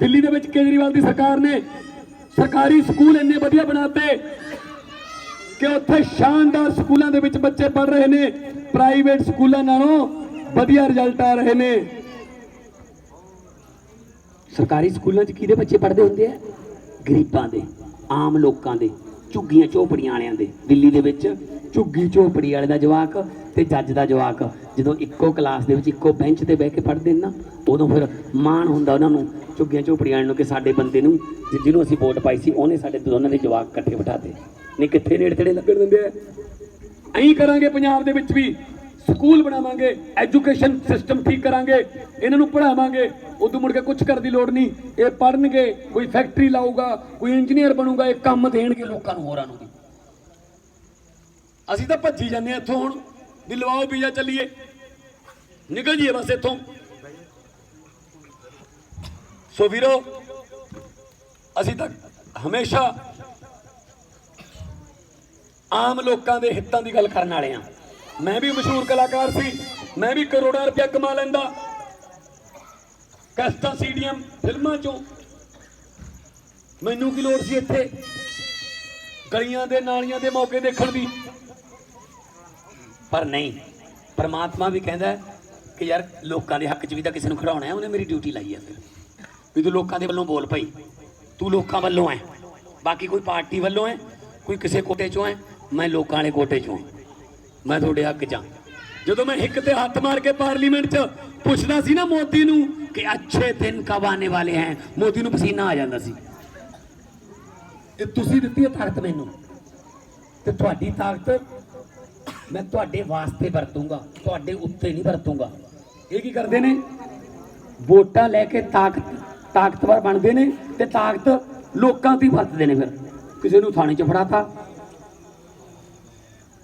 ਦਿੱਲੀ ਦੇ ਵਿੱਚ ਕੇਜਰੀਵਾਲ ਦੀ ਸਰਕਾਰ ਨੇ ਸਰਕਾਰੀ ਸਕੂਲ ਇੰਨੇ ਵਧੀਆ ਬਣਾਤੇ ਕਿ ਉੱਥੇ ਸ਼ਾਨਦਾਰ ਸਕੂਲਾਂ ਦੇ ਵਿੱਚ ਬੱਚੇ ਪੜ ਰਹੇ ਨੇ ਪ੍ਰਾਈਵੇਟ ਸਕੂਲਾਂ ਨਾਲੋਂ ਵਧੀਆ ਰਿਜ਼ਲਟ ਆ ਰਹੇ ਨੇ। ਸਰਕਾਰੀ ਸਕੂਲਾਂ 'ਚ ਕਿਹਦੇ ਬੱਚੇ ਪੜ੍ਹਦੇ ਹੁੰਦੇ ਆ? ਗਰੀਬਾਂ ਦੇ, ਆਮ ਲੋਕਾਂ ਦੇ। ਝੁੱਗੀਆਂ ਝੋਪੜੀਆਂ ਵਾਲਿਆਂ ਦੇ, ਦਿੱਲੀ ਦੇ ਵਿੱਚ ਝੁੱਗੀ ਝੋਪੜੀ ਵਾਲੇ ਦਾ ਜਵਾਕ ਤੇ ਜੱਜ ਦਾ ਜਵਾਕ। ਜਦੋਂ ਇੱਕੋ ਕਲਾਸ ਦੇ ਵਿੱਚ ਇੱਕੋ ਬੈਂਚ ਤੇ ਬਹਿ ਕੇ ਪੜ੍ਹਦੇ ਨੇ ਨਾ, ਉਦੋਂ ਫਿਰ ਮਾਣ ਹੁੰਦਾ ਉਹਨਾਂ ਨੂੰ, ਝੁੱਗੀਆਂ ਝੋਪੜੀਆਂ ਵਾਲਿਆਂ ਨੂੰ ਕਿ ਸਾਡੇ ਬੰਦੇ ਨੂੰ ਜਿਹਨੂੰ ਅਸੀਂ ਵੋਟ ਪਾਈ ਸੀ, ਉਹਨੇ ਸਾਡੇ ਦੋਨਾਂ ਦੇ ਜਵਾਕ ਇਕੱਠੇ ਬਿਠਾਤੇ ਨਹੀਂ ਕਿੱਥੇ ਨੇੜੇ ਤੇੜੇ ਲੱਗਣ ਦਿੰਦੇ ਆ? ਐਂ ਕਰਾਂਗੇ ਪੰਜਾਬ ਦੇ ਵਿੱਚ ਵੀ। ਸਕੂਲ ਬਣਾਵਾਂਗੇ, ਐਜੂਕੇਸ਼ਨ ਸਿਸਟਮ ਠੀਕ ਕਰਾਂਗੇ, ਇਹਨਾਂ ਨੂੰ ਪੜ੍ਹਾਵਾਂਗੇ। ਉਦੋਂ ਮੁੜ ਕੇ ਕੁਝ ਕਰਨ ਦੀ ਲੋੜ ਨਹੀਂ। ਇਹ ਪੜ੍ਹਨਗੇ, ਕੋਈ ਫੈਕਟਰੀ ਲਾਊਗਾ, ਕੋਈ ਇੰਜੀਨੀਅਰ ਬਣੂਗਾ, ਇਹ ਕੰਮ ਦੇਣਗੇ ਲੋਕਾਂ ਨੂੰ, ਹੋਰਾਂ ਨੂੰ ਅਸੀਂ ਤਾਂ ਭੱਜੀ ਜਾਂਦੇ ਆ ਇੱਥੋਂ ਹੁਣ। ਵੀ ਲਵਾਓ ਵੀਜ਼ਾ ਚੱਲੀਏ। ਨਿਕਲ ਜੀਏ ਬਸ ਇੱਥੋਂ। ਸੋ ਵੀਰੋ, ਅਸੀਂ ਤਾਂ ਹਮੇਸ਼ਾ ਆਮ ਲੋਕਾਂ ਦੇ ਹਿੱਤਾਂ ਦੀ ਗੱਲ ਕਰਨ ਵਾਲੇ ਆ ਮੈਂ ਵੀ ਮਸ਼ਹੂਰ ਕਲਾਕਾਰ ਸੀ। ਮੈਂ ਵੀ ਕਰੋੜਾਂ ਰੁਪਇਆ ਕਮਾ ਲੈਂਦਾ। ਕਸਟਾ ਸੀਡੀਐਮ ਫਿਲਮਾਂ ਚੋਂ। ਮੈਨੂੰ ਕੀ ਲੋੜ ਸੀ ਇੱਥੇ? ਗਲੀਆਂ ਦੇ, ਨਾਲੀਆਂ ਦੇ ਮੌਕੇ ਦੇਖਣ ਦੀ। ਪਰ ਨਹੀਂ, ਪਰਮਾਤਮਾ ਵੀ ਕਹਿੰਦਾ ਕਿ ਯਾਰ ਲੋਕਾਂ ਦੇ ਹੱਕ 'ਚ ਵੀ ਤਾਂ ਕਿਸੇ ਨੂੰ ਖੜਾਉਣਾ ਹੈ, ਉਹਨੇ ਮੇਰੀ ਡਿਊਟੀ ਲਾਈ ਹੈ ਫਿਰ। ਵੀ ਤੂੰ ਲੋਕਾਂ ਦੇ ਵੱਲੋਂ ਬੋਲ ਪਈ ਤੂੰ ਲੋਕਾਂ ਵੱਲੋਂ ਹੈ। ਬਾਕੀ ਕੋਈ ਪਾਰਟੀ ਵੱਲੋਂ ਹੈ, ਕੋਈ ਕਿਸੇ ਕੋਟੇ ਚੋਂ ਹੈ, ਮੈਂ ਲੋਕਾਂ ਵਾਲੇ ਕੋਟੇ ਚੋਂ ਹਾਂ। ਮੈਂ ਤੁਹਾਡੇ ਹੱਕ 'ਚ ਹਾਂ ਜਦੋਂ ਮੈਂ ਹਿੱਕ ਤੇ ਹੱਥ ਮਾਰ ਕੇ ਪਾਰਲੀਮੈਂਟ 'ਚ ਪੁੱਛਦਾ ਸੀ ਨਾ ਮੋਦੀ ਨੂੰ ਕਿ ਅੱਛੇ ਦਿਨ ਕਬ ਆने ਵਾਲੇ ਹੈ, ਮੋਦੀ ਨੂੰ ਪਸੀਨਾ ਆ ਜਾਂਦਾ ਸੀ। ਤੇ ਤੁਸੀਂ ਦਿੱਤੀ ਹੈ ਤਾਕਤ ਮੈਨੂੰ। ਤੇ ਤੁਹਾਡੀ ਤਾਕਤ ਮੈਂ ਤੁਹਾਡੇ ਵਾਸਤੇ ਵਰਤੂੰਗਾ, ਤੁਹਾਡੇ ਉੱਤੇ ਨਹੀਂ ਵਰਤੂੰਗਾ। ਇਹ ਕੀ ਕਰਦੇ ਨੇ? ਵੋਟਾਂ ਲੈ ਕੇ ਤਾਕਤ, ਤਾਕਤਵਰ ਬਣਦੇ ਨੇ ਤੇ ਤਾਕਤ ਲੋਕਾਂ ਦੀ ਵਰਤਦੇ ਨੇ ਫਿਰ। ਕਿਸੇ ਨੂੰ ਥਾਣੇ 'ਚ ਫੜਾਤਾ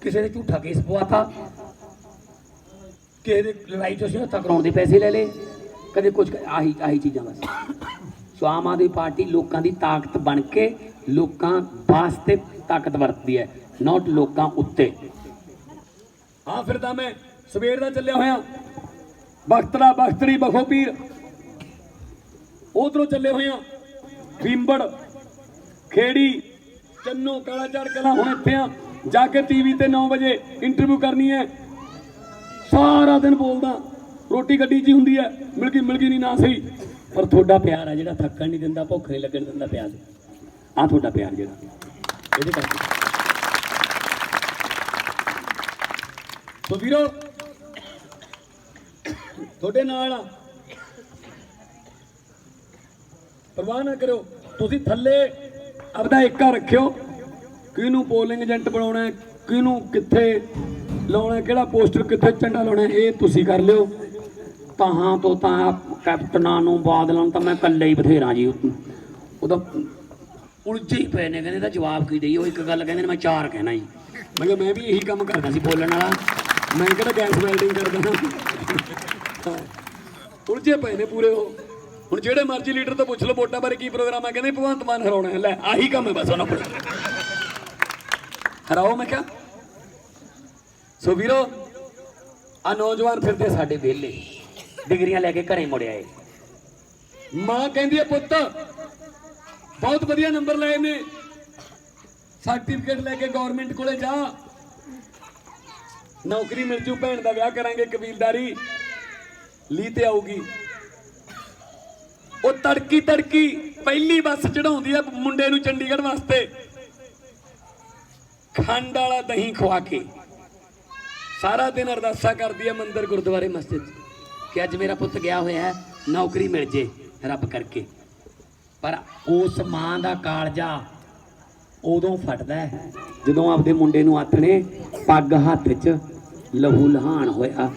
ਕਿਸੇ ਨੇ ਝੂਠਾ ਕੇਸ ਪਵਾਤਾ, ਕਿਸੇ ਦੇ ਲੜਾਈ 'ਚ ਅਸੀਂ ਹੱਥਾਂ ਕਰਾਉਣ ਦੇ ਪੈਸੇ ਲੈ ਲਏ, ਕਦੇ ਕੁਝ ਆਹੀ ਆਹੀ ਚੀਜ਼ਾਂ ਬਸ। ਸੋ ਆਮ ਆਦਮੀ ਪਾਰਟੀ ਲੋਕਾਂ ਦੀ ਤਾਕਤ ਬਣ ਕੇ ਲੋਕਾਂ ਵਾਸਤੇ ਤਾਕਤ ਵਰਤਦੀ ਹੈ ਨਾਟ ਲੋਕਾਂ ਉੱਤੇ। ਹਾਂ, ਫਿਰ ਤਾਂ ਮੈਂ ਸਵੇਰ ਦਾ ਚੱਲਿਆ ਹੋਇਆ। ਬਖਤੜਾ ਬਖਤਰੀ, ਬਖੋ ਪੀਰ। ਉਧਰੋਂ ਚੱਲੇ ਹੋਇਆ ਆ ਖੇੜੀ, ਚੰਨੋ ਕਾਲਾ ਚੜ ਕਲਾ, ਹੁਣ ਇੱਥੇ ਆ ਜਾ ਕੇ ਟੀਵੀ ਤੇ 9 ਵਜੇ ਇੰਟਰਵਿਊ ਕਰਨੀ ਹੈ। ਸਾਰਾ ਦਿਨ ਬੋਲਦਾ, ਰੋਟੀ ਗੱਡੀ 'ਚ ਹੁੰਦੀ ਹੈ। ਮਿਲ ਗਈ ਮਿਲ ਗਈ ਨਹੀਂ, ਨਾ ਸਹੀ। ਪਰ ਤੁਹਾਡਾ ਪਿਆਰ ਆ ਜਿਹੜਾ ਥੱਕਣ ਨਹੀਂ ਦਿੰਦਾ, ਭੁੱਖ ਨਹੀਂ ਲੱਗਣ ਦਿੰਦਾ ਪਿਆਰ ਆ ਤੁਹਾਡਾ ਪਿਆਰ ਜਿਹੜਾ। ਇਹਦੇ ਕਰਕੇ। ਸੋ ਵੀਰੋ, ਤੁਹਾਡੇ ਨਾਲ ਆ। ਪਰਵਾਹ ਨਾ ਕਰਿਓ, ਤੁਸੀਂ ਥੱਲੇ ਆਪਦਾ ਏਕਾ ਰੱਖਿਓ। ਕਿਹਨੂੰ ਪੋਲਿੰਗ ਏਜੰਟ ਬਣਾਉਣਾ ਹੈ? ਕਿਹਨੂੰ ਕਿੱਥੇ ਲਾਉਣਾ ਕਿਹੜਾ ਪੋਸਟਰ ਕਿੱਥੇ ਝੰਡਾ ਲਾਉਣਾ ਇਹ ਤੁਸੀਂ ਕਰ ਲਿਓ। ਤਾਹਾਂ ਤੋਂ ਤਾਂ ਕੈਪਟਨਾਂ ਨੂੰ ਬਾਦਲਾਂ ਨੂੰ ਤਾਂ ਮੈਂ ਇਕੱਲੇ ਹੀ ਬਥੇਰਾ ਜੀ। ਉਹਦਾ ਉਲਝੇ ਹੀ ਪਏ ਨੇ। ਕਹਿੰਦੇ ਦਾ ਜਵਾਬ ਕੀ ਦੇਈ ਉਹ ਇੱਕ ਗੱਲ ਕਹਿੰਦੇ ਨੇ, ਮੈਂ ਚਾਰ ਕਹਿਣਾ ਜੀ। ਮੈਂ ਕਿਹਾ ਮੈਂ ਵੀ ਇਹੀ ਕੰਮ ਕਰਦਾ ਸੀ ਬੋਲਣ ਵਾਲਾ। ਮੈਂ ਕਿਹੜਾ ਗੈਸ ਵੈਲਡਿੰਗ ਕਰਦਾ ਹਾਂ। ਉਲਝੇ ਪਏ ਨੇ ਪੂਰੇ ਉਹ। ਹੁਣ ਜਿਹੜੇ ਮਰਜ਼ੀ ਲੀਡਰ ਤੋਂ ਪੁੱਛ ਲਓ, ਵੋਟਾਂ ਬਾਰੇ ਕੀ ਪ੍ਰੋਗਰਾਮ ਹੈ ਕਹਿੰਦੇ ਭਗਵੰਤ ਮਾਨ ਹਰਾਉਣਾ ਲੈ, ਆਹੀ ਕੰਮ ਹੈ ਬਸ ਉਹਨਾਂ ਕੋਲ। ਹਰਾਓ ਮੈਂ ਕਿਹਾ। ਸੋ ਵੀਰੋ ਆ ਨੌਜਵਾਨ ਫਿਰਦੇ ਸਾਡੇ ਵਿਹਲੇ। ਡਿਗਰੀਆਂ ਲੈ ਕੇ ਘਰੇ ਮੁੜ ਆਏ। ਮਾਂ ਕਹਿੰਦੀ ਹੈ ਪੁੱਤ, ਬਹੁਤ ਵਧੀਆ ਨੰਬਰ ਲਏ ਨੇ। ਸਰਟੀਫਿਕੇਟ ਲੈ ਕੇ ਗਵਰਨਮੈਂਟ ਕੋਲੇ ਜਾ। ਨੌਕਰੀ ਮਿਲ ਜੂ, ਭੈਣ ਦਾ ਵਿਆਹ ਕਰਾਂਗੇ, ਕਬੀਲਦਾਰੀ। ਲੀ ਤੇ ਆਊਗੀ। ਉਹ ਤੜਕੀ ਤੜਕੀ ਪਹਿਲੀ ਬੱਸ ਚੜਾਉਂਦੀ ਆ ਮੁੰਡੇ ਨੂੰ ਚੰਡੀਗੜ੍ਹ ਵਾਸਤੇ। ਖੰਡ ਵਾਲਾ ਦਹੀਂ ਖਵਾ ਕੇ ਸਾਰਾ ਦਿਨ ਅਰਦਾਸਾ ਕਰਦੀ ਹੈ ਮੰਦਰ ਗੁਰਦੁਆਰੇ ਮਸਜਿਦ 'ਚ ਕਿ ਅੱਜ ਮੇਰਾ ਪੁੱਤ ਗਿਆ ਹੋਇਆ ਹੈ, ਨੌਕਰੀ ਮਿਲ ਜੇ ਰੱਬ ਕਰਕੇ। ਪਰ ਉਸ ਮਾਂ ਦਾ ਕਾਲਜਾ ਉਦੋਂ ਫਟਦਾ ਹੈ ਜਦੋਂ ਆਪਦੇ ਮੁੰਡੇ ਨੂੰ ਆਥਣੇ ਪੱਗ ਹੱਥ 'ਚ ਲਹੂ ਲਹਾਨ ਹੋਇਆ,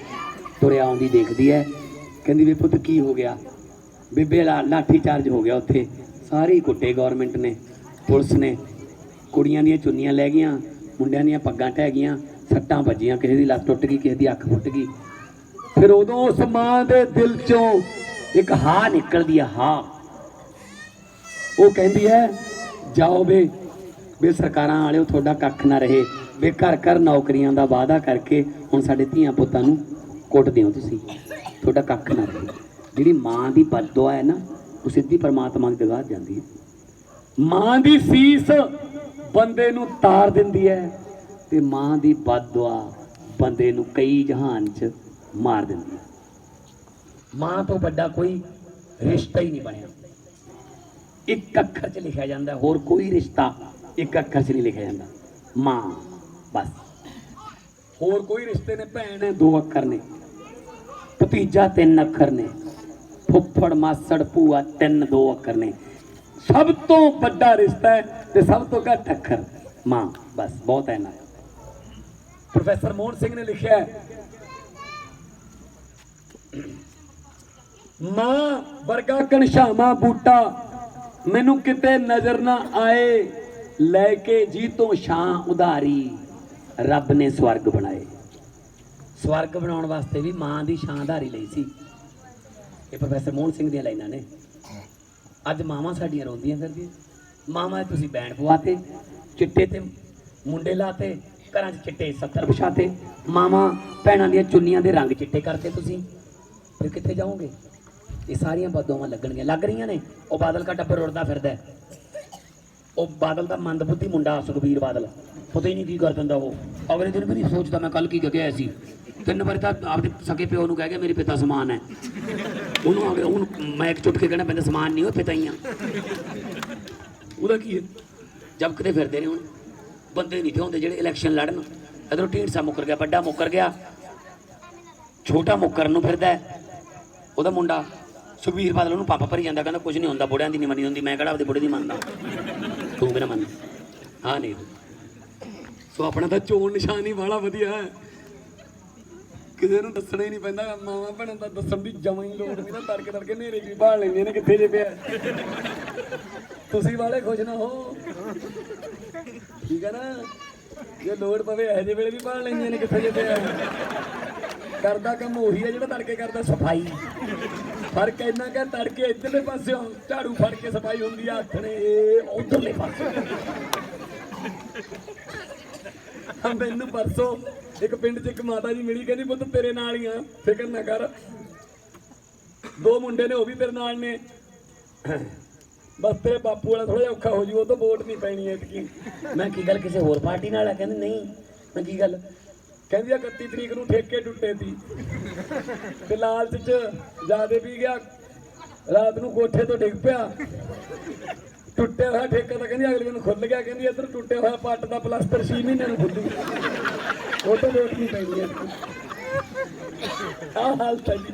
ਤੁਰਿਆ ਆਉਂਦੀ ਦੇਖਦੀ ਹੈ। ਕਹਿੰਦੀ ਵੀ ਪੁੱਤ ਕੀ ਹੋ ਗਿਆ? ਬੀਬੇ ਲਾ ਲਾਠੀ ਚਾਰਜ ਹੋ ਗਿਆ ਉੱਥੇ। ਸਾਰੇ ਹੀ ਕੁੱਟੇ ਗਵਰਨਮੈਂਟ ਨੇ, ਪੁਲਿਸ ਨੇ। ਕੁੜੀਆਂ ਦੀਆਂ ਚੁੰਨੀਆਂ ਲੈ ਗਈਆਂ, ਮੁੰਡਿਆਂ ਦੀਆਂ ਪੱਗਾਂ ਟਹਿ ਗਈਆਂ, ਸੱਟਾਂ ਵੱਜੀਆਂ, ਕਿਸੇ ਦੀ ਲੱਤ ਟੁੱਟ ਗਈ, ਕਿਸੇ ਦੀ ਅੱਖ ਫੁੱਟ ਗਈ। ਫਿਰ ਉਦੋਂ ਉਸ ਮਾਂ ਦੇ ਦਿਲ ਚੋਂ ਇੱਕ ਹਾ ਨਿਕਲਦੀ ਆ, ਹਾ। ਉਹ ਕਹਿੰਦੀ ਹੈ, ਜਾਓ ਵੇ ਵੇ ਸਰਕਾਰਾਂ ਵਾਲਿਓ, ਤੁਹਾਡਾ ਕੱਖ ਨਾ ਰਹੇ। ਵੇ ਘਰ ਘਰ ਨੌਕਰੀਆਂ ਦਾ ਵਾਅਦਾ ਕਰਕੇ ਹੁਣ ਸਾਡੇ ਧੀਆਂ ਪੁੱਤਾਂ ਨੂੰ ਕੁੱਟ ਦਿਓ ਤੁਸੀਂ। ਤੁਹਾਡਾ ਕੱਖ ਨਾ ਰਹੇ। ਜਿਹੜੀ ਮਾਂ ਦੀ ਬਦਦੁਆ ਹੈ ਨਾ, ਉਹ ਸਿੱਧੀ ਪਰਮਾਤਮਾ ਦੀ ਦਰਗਾਹ ਜਾਂਦੀ ਹੈ। ਮਾਂ ਦੀ ਸੀਸ ਬੰਦੇ ਨੂੰ ਤਾਰ ਦਿੰਦੀ ਹੈ ਤੇ ਮਾਂ ਦੀ ਬਦਦੁਆ ਬੰਦੇ ਨੂੰ ਕਈ ਜਹਾਨ 'ਚ ਮਾਰ ਦਿੰਦੀ ਹੈ। ਮਾਂ ਤੋਂ ਵੱਡਾ ਕੋਈ ਰਿਸ਼ਤਾ ਹੀ ਨਹੀਂ ਬਣਿਆ। ਇੱਕ ਅੱਖਰ 'ਚ ਲਿਖਿਆ ਜਾਂਦਾ, ਹੋਰ ਕੋਈ ਰਿਸ਼ਤਾ ਇੱਕ ਅੱਖਰ 'ਚ ਨਹੀਂ ਲਿਖਿਆ ਜਾਂਦਾ। ਮਾਂ, ਬਸ। ਹੋਰ ਕੋਈ ਰਿਸ਼ਤੇ ਨੇ, ਭੈਣ ਹੈ ਦੋ ਅੱਖਰ ਨੇ, ਭਤੀਜਾ ਤਿੰਨ ਅੱਖਰ ਨੇ, ਫੁੱਫੜ, ਮਾਸੜ, ਭੂਆ ਤਿੰਨ ਦੋ ਅੱਖਰ ਨੇ। ਸਭ ਤੋਂ ਵੱਡਾ ਰਿਸ਼ਤਾ ਹੈ ਤੇ ਸਭ ਤੋਂ ਘੱਟ ਅੱਖਰ ਮਾਂ। ਬਸ, ਬਹੁਤ ਹੈ ਨਾ ਪ੍ਰੋਫੈਸਰ ਮੋਹਨ ਸਿੰਘ ਨੇ ਲਿਖਿਆ ਮਾਂ ਵਰਗਾ ਕਣਸ਼ਾਮਾ ਬੂਟਾ, ਮੈਨੂੰ ਕਿਤੇ ਨਜ਼ਰ ਨਾ ਆਏ, ਲੈ ਕੇ ਜੀ ਤੋਂ ਛਾਂ ਉਧਾਰੀ, ਰੱਬ ਨੇ ਸਵਰਗ ਬਣਾਏ। ਸਵਰਗ ਬਣਾਉਣ ਵਾਸਤੇ ਵੀ ਮਾਂ ਦੀ ਛਾਂ ਉਧਾਰੀ ਲਈ ਸੀ। ਇਹ ਪ੍ਰੋਫੈਸਰ ਮੋਹਨ ਸਿੰਘ ਦੀਆਂ ਲਾਈਨਾਂ ਨੇ। ਅੱਜ ਮਾਵਾਂ ਸਾਡੀਆਂ ਰੋਂਦੀਆਂ ਫਿਰਦੀਆਂ। ਮਾਵਾਂ ਤੁਸੀਂ ਬੈਂਡ ਪਵਾਤੇ, ਚਿੱਟੇ ਤੇ ਮੁੰਡੇ ਲਾਤੇ, ਘਰਾਂ 'ਚ ਚਿੱਟੇ 70 ਪਛਾਤੇ ਮਾਵਾਂ ਭੈਣਾਂ ਦੀਆਂ ਚੁੰਨੀਆਂ ਦੇ ਰੰਗ ਚਿੱਟੇ ਕਰਤੇ ਤੁਸੀਂ। ਫਿਰ ਕਿੱਥੇ ਜਾਓਗੇ? ਇਹ ਸਾਰੀਆਂ ਬਦੋਵਾਂ ਲੱਗਣਗੀਆਂ। ਲੱਗ ਰਹੀਆਂ ਨੇ। ਉਹ ਬਾਦਲ ਕਾ ਟੱਬਰ ਉੜਦਾ ਫਿਰਦਾ ਉਹ ਬਾਦਲ ਦਾ ਮੰਦਬੁੱਧੀ ਮੁੰਡਾ ਸੁਖਬੀਰ ਬਾਦਲ। ਪਤਾ ਹੀ ਨਹੀਂ ਕੀ ਕਰ ਦਿੰਦਾ ਉਹ। ਅਗਲੇ ਦਿਨ ਵੀ ਨਹੀਂ ਸੋਚਦਾ ਮੈਂ ਕੱਲ ਕੀ ਕਹਿਆ ਸੀ। ਤਿੰਨ ਵਾਰੀ ਤਾਂ ਆਪਦੇ ਸਕੇ ਪਿਓ ਨੂੰ ਕਹਿ ਗਿਆ ਮੇਰੇ ਪਿਤਾ ਸਮਾਨ ਹੈ। ਉਹਨੂੰ ਅਗਲੇ ਉਹਨੂੰ ਮੈਂ ਇੱਕ ਚੁੱਟ ਕੇ ਕਹਿਣਾ ਪੈਂਦਾ ਸਮਾਨ ਨਹੀਂ, ਉਹ ਪਿਤਾ ਹੀ ਆ। ਉਹਦਾ ਕੀ ਹੈ? ਜਦ ਕਿਤੇ ਫਿਰਦੇ ਨੇ ਹੁਣ, ਬੰਦੇ ਨਹੀਂ ਹੁੰਦੇ ਜਿਹੜੇ ਇਲੈਕਸ਼ਨ ਲੜਨ। ਇਧਰੋਂ ਢੀਂਡਸਾ ਮੁੱਕਰ ਗਿਆ, ਵੱਡਾ ਮੁੱਕਰ ਗਿਆ। ਛੋਟਾ ਮੁੱਕਰਨ ਨੂੰ ਫਿਰਦਾ ਉਹਦਾ ਮੁੰਡਾ ਸੁਖਬੀਰ ਬਾਦਲ ਉਹਨੂੰ ਪਾਪਾ ਭਰੀ ਜਾਂਦਾ, ਕਹਿੰਦਾ ਕੁਝ ਨਹੀਂ ਹੁੰਦਾ, ਬੁੜਿਆਂ ਦੀ ਨਹੀਂ ਮੰਨੀ ਹੁੰਦੀ, ਮੈਂ ਕਿਹੜਾ ਆਪਦੇ ਬੁੜੇ ਦੀ ਮੰਨਦਾ। ਤੂੰ ਵੀ ਮੰਨ। ਹਾਂ ਨਹੀਂ ਸੋ ਆਪਣਾ ਤਾਂ ਚੋਣ ਨਿਸ਼ਾਨ ਹੀ ਵਾਲਾ ਵਧੀਆ ਹੈ। ਕਿਸੇ ਨੂੰ ਦੱਸਣਾ ਹੀ ਨਹੀਂ ਪੈਂਦਾ, ਮਾਵਾਂ ਭੈਣਾਂ ਦਾ ਦੱਸਣ ਦੀ ਜਮਾਂ ਹੀ ਲੋੜ ਨਹੀਂ ਤਾਂ ਤੜਕੇ ਤੜਕੇ ਨੇਰੇ ਵੀ ਭਾਲ ਲੈਂਦੀਆਂ ਨੇ ਕਿੱਥੇ ਜੇ ਪਿਆ। ਤੁਸੀਂ ਵਾਲੇ ਖੁਸ਼ ਨਾ ਹੋ। ਠੀਕ ਹੈ ਨਾ? ਜੇ ਲੋੜ ਪਵੇ, ਇਹੋ ਜਿਹੇ ਵੇਲੇ ਵੀ ਭਾਲ ਲੈਂਦੀਆਂ ਨੇ ਕਿੱਥੇ ਜੇ ਪਿਆ। ਕਰਦਾ ਕੰਮ ਉਹੀ ਹੈ ਜਿਹੜਾ ਤੜਕੇ ਕਰਦਾ, ਸਫ਼ਾਈ। ਫ਼ਰਕ ਇੰਨਾ ਕਿ ਤੜਕੇ ਇੱਧਰਲੇ ਪਾਸਿਓਂ ਝਾੜੂ ਫੜ ਕੇ ਸਫ਼ਾਈ ਹੁੰਦੀ ਆ ਹੱਥ ਉਧਰਲੇ ਪਾਸੇ। ਮੈਨੂੰ ਪਰਸੋਂ ਇੱਕ ਪਿੰਡ 'ਚ ਇੱਕ ਮਾਤਾ ਜੀ ਮਿਲੀ ਕਹਿੰਦੀ ਪੁੱਤ ਤੇਰੇ ਨਾਲ ਹੀ ਆ। ਫਿਕਰ ਨਾ ਕਰ। ਦੋ ਮੁੰਡੇ ਨੇ ਉਹ ਵੀ ਤੇਰੇ ਨਾਲ ਨੇ। ਬਸ ਤੇਰੇ ਬਾਪੂ ਵਾਲਾ ਥੋੜਾ ਜਿਹਾ ਔਖਾ ਹੋ ਜੂ ਉਹ ਤਾਂ ਵੋਟ ਨਹੀਂ ਪੈਣੀ ਐਤਕੀ। ਮੈਂ ਕੀ ਗੱਲ ਕਿਸੇ ਹੋਰ ਪਾਰਟੀ ਨਾਲ ਆ? ਕਹਿੰਦੇ ਨਹੀਂ। ਮੈਂ ਕੀ ਗੱਲ? ਕਹਿੰਦੀ ਆ 31 ਤਰੀਕ ਨੂੰ ਠੇਕੇ ਟੁੱਟੇ ਸੀ। ਤੇ ਲਾਲਚ ਚ ਜਿਆਦੇ ਵੀ ਗਿਆ। ਰਾਤ ਨੂੰ ਕੋਠੇ ਤੋਂ ਡਿੱਗ ਪਿਆ। ਟੁੱਟਿਆ ਹੋਇਆ ਠੇਕਾ ਤਾਂ ਕਹਿੰਦੀ ਅਗਲੇ ਦਿਨ ਖੁੱਲ ਗਿਆ, ਕਹਿੰਦੀ ਇੱਧਰ ਟੁੱਟਿਆ ਹੋਇਆ ਪੱਟ ਦਾ ਪਲਾਸਟਰ 6 ਮਹੀਨਿਆਂ ਨੂੰ ਖੁੱਲੂ ਉਹ ਤਾਂ ਵੋਟ ਨਹੀਂ ਪੈਣੀ ਆਹ ਹਾਲ ਤਾਂ ਜੀ।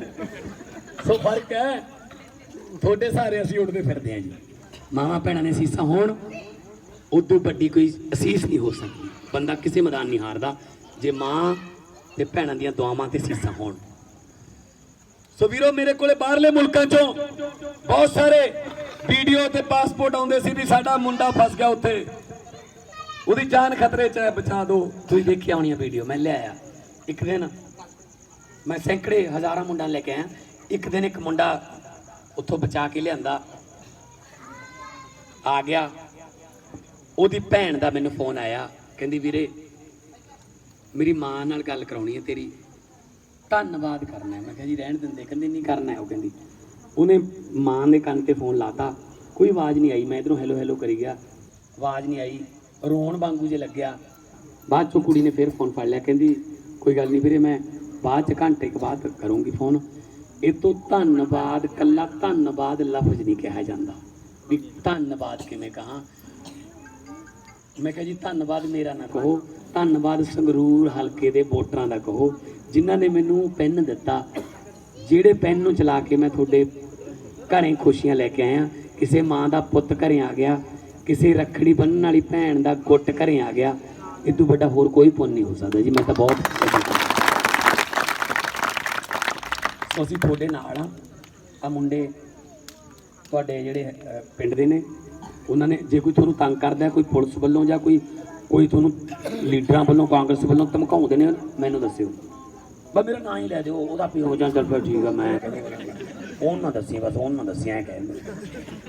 ਸੋ ਫ਼ਰਕ ਹੈ, ਤੁਹਾਡੇ ਸਾਰੇ ਅਸੀਂ ਉੱਡਦੇ ਫਿਰਦੇ ਆ ਜੀ। ਮਾਵਾਂ ਭੈਣਾਂ ਨੇ ਸੀਸਾਂ ਹੋਣ, ਉਦੋਂ ਵੱਡੀ ਕੋਈ ਅਸੀਸ ਨਹੀਂ ਹੋ ਸਕਦੀ। ਬੰਦਾ ਕਿਸੇ ਮੈਦਾਨ ਨਹੀਂ ਹਾਰਦਾ, ਜੇ ਮਾਂ ਤੇ ਭੈਣਾਂ ਦੀਆਂ ਦੁਆਵਾਂ ਤੇ ਸੀਸਾਂ ਹੋਣ। ਸੋ ਵੀਰੋ, ਮੇਰੇ ਕੋਲੇ ਬਾਹਰਲੇ ਮੁਲਕਾਂ ਚੋਂ ਬਹੁਤ ਸਾਰੇ ਵੀਡੀਓ ਤੇ ਪਾਸਪੋਰਟ ਆਉਂਦੇ ਸੀ ਵੀ ਸਾਡਾ ਮੁੰਡਾ ਫਸ ਗਿਆ ਉੱਥੇ। ਉਹਦੀ ਜਾਨ ਖਤਰੇ 'ਚ ਹੈ ਬਚਾ ਦਿਓ ਤੁਸੀਂ ਦੇਖੀ ਆਉਣੀਆਂ ਵੀਡੀਓ, ਮੈਂ ਲੈ ਆਇਆ। ਇੱਕ ਦਿਨ ਮੈਂ ਸੈਂਕੜੇ, ਹਜ਼ਾਰਾਂ ਮੁੰਡਾ ਲੈ ਕੇ ਆਇਆ। ਇੱਕ ਦਿਨ ਇੱਕ ਮੁੰਡਾ ਉੱਥੋਂ ਬਚਾ ਕੇ ਲਿਆਂਦਾ। ਆ ਗਿਆ। ਉਹਦੀ ਭੈਣ ਦਾ ਮੈਨੂੰ ਫੋਨ ਆਇਆ। ਕਹਿੰਦੀ, ਵੀਰੇ, ਮੇਰੀ ਮਾਂ ਨਾਲ ਗੱਲ ਕਰਾਉਣੀ ਹੈ ਤੇਰੀ। ਧੰਨਵਾਦ ਕਰਨਾ ਮੈਂ ਕਿਹਾ, ਜੀ, ਰਹਿਣ ਦਿੰਦੇ। ਕਹਿੰਦੇ, ਨਹੀਂ, ਕਰਨਾ ਉਹ ਕਹਿੰਦੀ ਉਹਨੇ ਮਾਂ ਦੇ ਕੰਨ ਤੇ ਫੋਨ ਲਾਤਾ। ਕੋਈ ਆਵਾਜ਼ ਨਹੀਂ ਆਈ। ਮੈਂ ਇਧਰੋਂ ਹੈਲੋ ਹੈਲੋ ਕਰੀ ਗਿਆ। ਆਵਾਜ਼ ਨਹੀਂ ਆਈ। ਰੋਣ ਵਾਂਗੂ ਜੇ ਲੱਗਿਆ। ਬਾਅਦ ਚੋਂ ਕੁੜੀ ਨੇ ਫਿਰ ਫੋਨ ਫੜ ਲਿਆ। ਕਹਿੰਦੀ, ਕੋਈ ਗੱਲ ਨਹੀਂ ਵੀਰੇ, ਮੈਂ ਬਾਅਦ ਚ ਘੰਟੇ ਕੁ ਬਾਅਦ ਕਰੂੰਗੀ ਫੋਨ ਇਹ ਤੋਂ ਧੰਨਵਾਦ ਕੱਲਾ ਧੰਨਵਾਦ ਲਫ਼ਜ਼ ਨਹੀਂ ਕਿਹਾ ਜਾਂਦਾ। ਵੀ ਧੰਨਵਾਦ ਕਿਵੇਂ ਕਹਾਂ? ਮੈਂ ਕਿਹਾ ਜੀ, ਧੰਨਵਾਦ ਮੇਰਾ ਨਾ ਕਹੋ। ਧੰਨਵਾਦ ਸੰਗਰੂਰ ਹਲਕੇ ਦੇ ਵੋਟਰਾਂ ਦਾ ਕਹੋ। ਜਿਨ੍ਹਾਂ ਨੇ ਮੈਨੂੰ ਪੈਨ ਦਿੱਤਾ। ਜਿਹੜੇ ਪੈਨ ਨੂੰ ਚਲਾ ਕੇ ਮੈਂ ਤੁਹਾਡੇ ਘਰੇ ਖੁਸ਼ੀਆਂ ਲੈ ਕੇ ਆਏ ਆਇਆ। ਕਿਸੇ ਮਾਂ ਦਾ ਪੁੱਤ ਘਰੇ ਆ ਗਿਆ। ਕਿਸੇ ਰੱਖੜੀ ਬੰਨਣ ਵਾਲੀ ਭੈਣ ਦਾ ਗੁੱਟ ਘਰੇ ਆ ਗਿਆ। ਇਹ ਤੋਂ ਵੱਡਾ ਹੋਰ ਕੋਈ ਪੁੰਨ ਨਹੀਂ ਹੋ ਸਕਦਾ ਜੀ। ਮੈਂ ਤਾਂ ਬਹੁਤ ਸੋ ਅਸੀਂ ਤੁਹਾਡੇ ਨਾਲ ਆ ਆ ਮੁੰਡੇ ਤੁਹਾਡੇ ਜਿਹੜੇ ਪਿੰਡ ਦੇ ਨੇ। ਉਹਨਾਂ ਨੇ ਜੇ ਕੋਈ ਤੁਹਾਨੂੰ ਤੰਗ ਕਰਦਾ ਕੋਈ ਪੁਲਿਸ ਵੱਲੋਂ ਜਾਂ ਕੋਈ ਕੋਈ ਤੁਹਾਨੂੰ ਲੀਡਰਾਂ ਵੱਲੋਂ, ਕਾਂਗਰਸ ਵੱਲੋਂ ਧਮਕਾਉਂਦੇ ਨੇ, ਮੈਨੂੰ ਦੱਸਿਓ। ਬਸ ਮੇਰਾ ਨਾਂ ਹੀ ਲੈ ਦਿਓ। ਉਹਦਾ ਪਿਓ ਜਾਂ ਚੱਲ ਫਿਰ ਠੀਕ ਆ, ਮੈਂ ਉਹਨਾਂ ਨਾ ਦੱਸੀ ਬਸ ਉਹਨਾਂ ਨਾ ਦੱਸਿਆ ਕਹਿੰਦੇ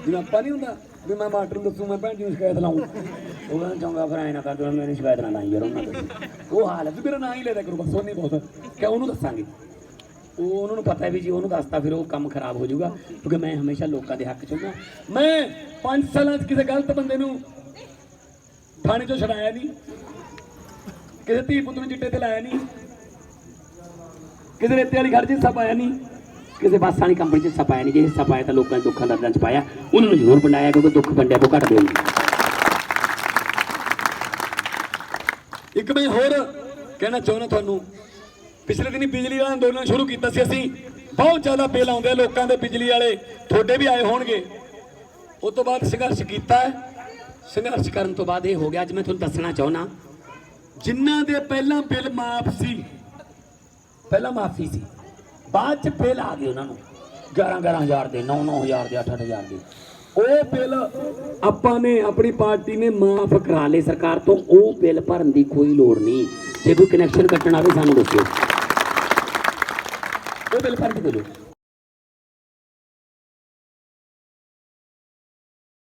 ਜਿਵੇਂ ਆਪਾਂ ਨਹੀਂ ਹੁੰਦਾ, ਵੀ ਮੈਂ ਮਾਸਟਰ ਨੂੰ ਦੱਸੂ, ਮੈਂ ਭੈਣ ਜੀ ਨੂੰ ਸ਼ਿਕਾਇਤ ਲਾਉਂ ਉਹ ਕਹਿੰਦਾ, ਚੰਗਾ ਫਿਰ ਐ ਨਾ ਕਰ ਦੋ ਮੇਰੀ ਸ਼ਿਕਾਇਤ ਨਾ ਲਾਈ ਯਾਰ ਉਹਨਾਂ ਦੱਸੀ ਉਹ ਹਾਲ ਹੈ ਵੀ ਮੇਰਾ ਨਾਂ ਹੀ ਲੈ ਦਿਆ ਕਰੋ, ਬਸ ਉਹਨੇ ਬਹੁਤ। ਕਿ ਉਹਨੂੰ ਦੱਸਾਂਗੇ? ਉਹ ਉਹਨਾਂ ਨੂੰ ਪਤਾ ਵੀ ਜੀ ਉਹਨੂੰ ਦੱਸਤਾ ਫਿਰ ਉਹ ਕੰਮ ਖਰਾਬ ਹੋ ਜਾਊਗਾ, ਕਿਉਂਕਿ ਮੈਂ ਹਮੇਸ਼ਾ ਲੋਕਾਂ ਦੇ ਹੱਕ 'ਚ ਹੁੰਦਾ। ਮੈਂ 5 ਸਾਲਾਂ 'ਚ ਕਿਸੇ ਗਲਤ ਬੰਦੇ ਨੂੰ ਥਾਣੇ 'ਚੋਂ ਛਡਾਇਆ ਨਹੀਂ ਕਿਸੇ ਧੀ ਪੁੱਤ ਨੂੰ ਚਿੱਟੇ ਤੇ ਲਾਇਆ ਨਹੀਂ ਕਿਸੇ ਰੇਤੇ ਵਾਲੀ ਘਰ 'ਚ ਹਿੱਸਾ ਪਾਇਆ ਨਹੀਂ ਕਿਸੇ ਬੱਸ ਵਾਲੀ ਕੰਪਨੀ 'ਚ ਹਿੱਸਾ ਪਾਇਆ ਨਹੀਂ, ਜੇ ਹਿੱਸਾ ਪਾਇਆ ਤਾਂ ਲੋਕਾਂ ਦੇ ਦੁੱਖਾਂ ਦਰਦਾਂ 'ਚ ਪਾਇਆ ਉਹਨਾਂ ਨੂੰ ਜ਼ਰੂਰ ਵੰਡਾਇਆ ਕਿਉਂਕਿ ਦੁੱਖ ਵੰਡਿਆ ਕੋ ਘਟਦੇ ਨਹੀਂ ਇੱਕ ਮੈਂ ਹੋਰ ਕਹਿਣਾ ਚਾਹੁੰਦਾ ਤੁਹਾਨੂੰ? ਪਿਛਲੇ ਦਿਨੀ ਬਿਜਲੀ ਵਾਲਾ ਅੰਦੋਲਨ ਸ਼ੁਰੂ ਕੀਤਾ ਸੀ ਅਸੀਂ। ਬਹੁਤ ਜ਼ਿਆਦਾ ਬਿੱਲ ਆਉਂਦੇ ਲੋਕਾਂ ਦੇ ਬਿਜਲੀ ਵਾਲੇ। ਤੁਹਾਡੇ ਵੀ ਆਏ ਹੋਣਗੇ। ਉਸ ਤੋਂ ਬਾਅਦ ਸੰਘਰਸ਼ ਕੀਤਾ ਸੰਘਰਸ਼ ਕਰਨ ਤੋਂ ਬਾਅਦ ਇਹ ਹੋ ਗਿਆ। ਅੱਜ ਮੈਂ ਤੁਹਾਨੂੰ ਦੱਸਣਾ ਚਾਹੁੰਦਾ, ਜਿਨ੍ਹਾਂ ਦੇ ਪਹਿਲਾਂ ਬਿੱਲ ਮਾਫ ਸੀ, ਪਹਿਲਾਂ ਮਾਫੀ ਸੀ। ਬਾਅਦ ਚ ਬਿੱਲ ਆ ਗਏ ਉਹਨਾਂ ਨੂੰ। 11 11000 ਦੇ 9 9000 ਦੇ 8 8000 ਦੇ। ਉਹ ਬਿੱਲ ਆਪਾਂ ਨੇ ਆਪਣੀ ਪਾਰਟੀ ਨੇ ਮਾਫ ਕਰਾ ਲਏ ਸਰਕਾਰ ਤੋਂ। ਉਹ ਬਿੱਲ ਭਰਨ ਦੀ ਕੋਈ ਲੋੜ ਨਹੀਂ। ਜੇ ਕੋਈ ਕਨੈਕਸ਼ਨ ਕੱਟਣ ਆਵੇ ਸਾਨੂੰ ਦੱਸਿਓ। ਉਹ ਬਿੱਲ ਭਰ ਕੇ ਦੇ ਦਿਓ